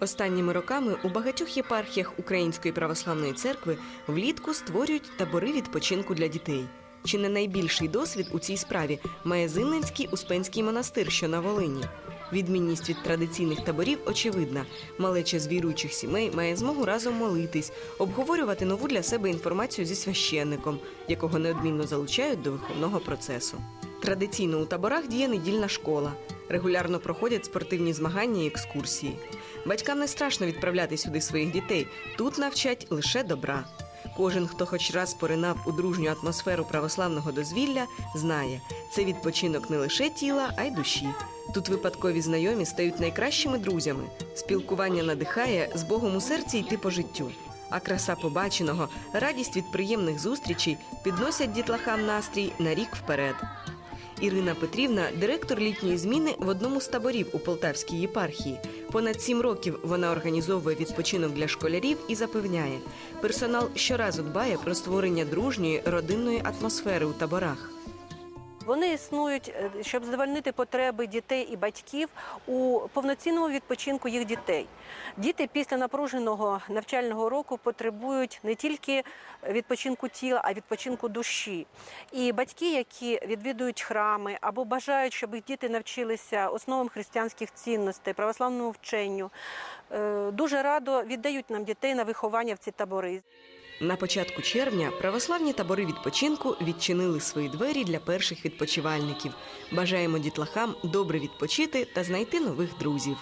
Останніми роками у багатьох єпархіях Української православної церкви влітку створюють табори відпочинку для дітей. Чи не найбільший досвід у цій справі має Зимненський Успенський монастир, що на Волині. Відмінність від традиційних таборів очевидна. Малеча з віруючих сімей має змогу разом молитись, обговорювати нову для себе інформацію зі священником, якого неодмінно залучають до виховного процесу. Традиційно у таборах діє недільна школа. Регулярно проходять спортивні змагання і екскурсії. Батькам не страшно відправляти сюди своїх дітей. Тут навчать лише добра. Кожен, хто хоч раз поринав у дружню атмосферу православного дозвілля, знає, це відпочинок не лише тіла, а й душі. Тут випадкові знайомі стають найкращими друзями. Спілкування надихає з Богом у серці йти по життю. А краса побаченого, радість від приємних зустрічей підносять дітлахам настрій на рік вперед. Ірина Петрівна, директор літньої зміни в одному з таборів у Полтавській єпархії. Понад сім років вона організовує відпочинок для школярів і запевняє, персонал щоразу дбає про створення дружньої родинної атмосфери у таборах. Вони існують, е, щоб задовольнити потреби дітей і батьків у повноцінному відпочинку їх дітей. Діти після напруженого навчального року потребують не тільки відпочинку тіла, а й відпочинку душі. І батьки, які відвідують храми або бажають, щоб їх діти навчилися основам християнських цінностей, православному вченню, дуже радо віддають нам дітей на виховання в ці табори. На початку червня православні табори відпочинку відчинили свої двері для перших відпочивальників. Бажаємо дітлахам добре відпочити та знайти нових друзів.